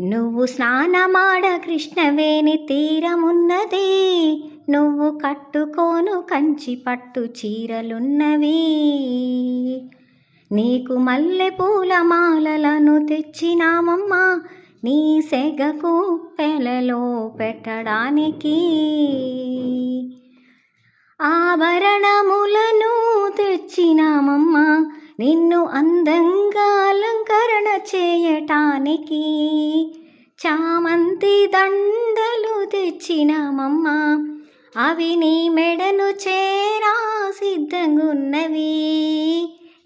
నువ్వు స్నానమాడ కృష్ణవేణి తీరమున్నది. నువ్వు కట్టుకోను కంచి పట్టు చీరలున్నవి. నీకు మల్లె పూల మాలలను తెచ్చినామమ్మా నీ సెగకు పెలలో పెట్టడానికి. ఆభరణములను తెచ్చినామమ్మా నిన్ను అందంగా చేయటానికి చామంతి దండలు తెచ్చినామమ్మా. అవి నీ మెడను చేరా సిద్ధంగున్నవి.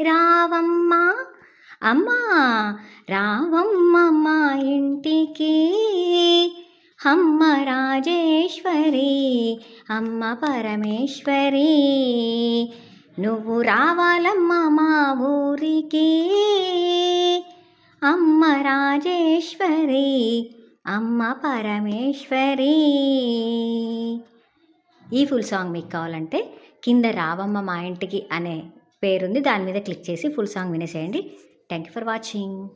రావమ్మా అమ్మా రావమ్మ మా ఇంటికి. అమ్మ రాజేశ్వరి అమ్మ పరమేశ్వరి. నువ్వు రావాలమ్మ మా ఊరికి. అమ్మ రాజేశ్వరి అమ్మ పరమేశ్వరి. ఈ ఫుల్ సాంగ్ మీకు కావాలంటే కింద రావమ్మ మా ఇంటికి అనే పేరుంది దాని మీద క్లిక్ చేసి full song వినేసేయండి. Thank you for watching